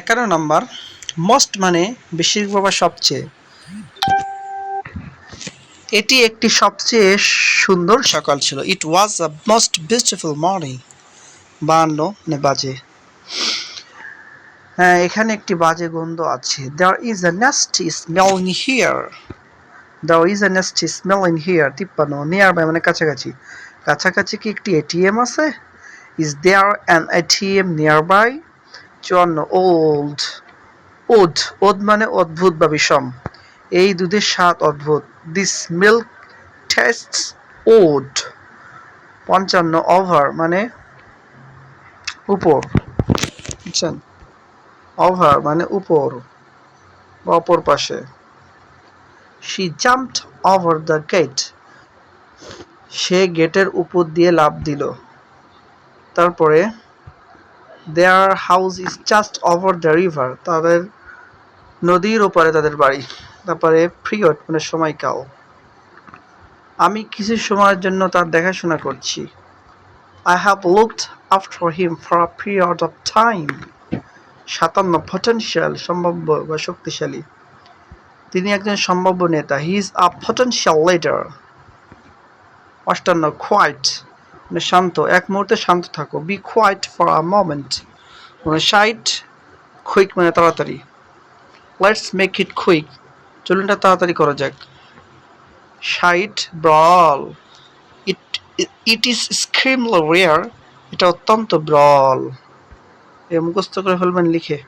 একান্ন নম্বর মোস্ট মানে বেশিরভাগ বা সবচেয়ে। এটি একটি সবচেয়ে সুন্দর সকাল ছিল। It was a most beautiful morning বান্ন মানে বাজে। হ্যাঁ এখানে একটি বাজে গন্ধ আছে। There is a nasty smell in here there is a nasty smell in here তিপ্পান্ন নিয়ার বাই মানে কাছাকাছি। কাছাকাছি কি একটি এটিএম আছে? Is there an ATM nearby চুয়ান্ন। ওল্ড। ওদ ওদ মানে অদ্ভুত বা বিষম। এই দুধের স্বাদ অদ্ভুত। দিস মিল্ক টেস্ট ওড পঞ্চান্ন ওভার মানে উপর। বুঝছেন ওভার মানে উপর বা অপর পাশে। She jumped over the gate সে গেটের উপর দিয়ে লাফ দিল। তারপরে there house is just over the river তাদের নদীর ওপারে তাদের বাড়ি। তারপরে পিরিয়ড মানে সময়কাল। আমি কিছু সময়ের জন্য তার দেখাশোনা করছি। I have looked after him for a period of time সাতান্ন পটেনশিয়াল সম্ভাব্য বা শক্তিশালী। তিনি একজন সম্ভাব্য নেতা। He is a potential leader অষ্টান্ন quite মানে শান্ত, এক মুহূর্তে শান্ত থাকো। Be quiet for a moment মানে সাইট কুইক মানে তাড়াতাড়ি। লেটস মেক ইট কুইক চলুন এটা তাড়াতাড়ি করা যাক। Site brawl it it is scream rare এটা অত্যন্ত ব্রল এ মুখস্থ করে ফেলবেন, লিখে।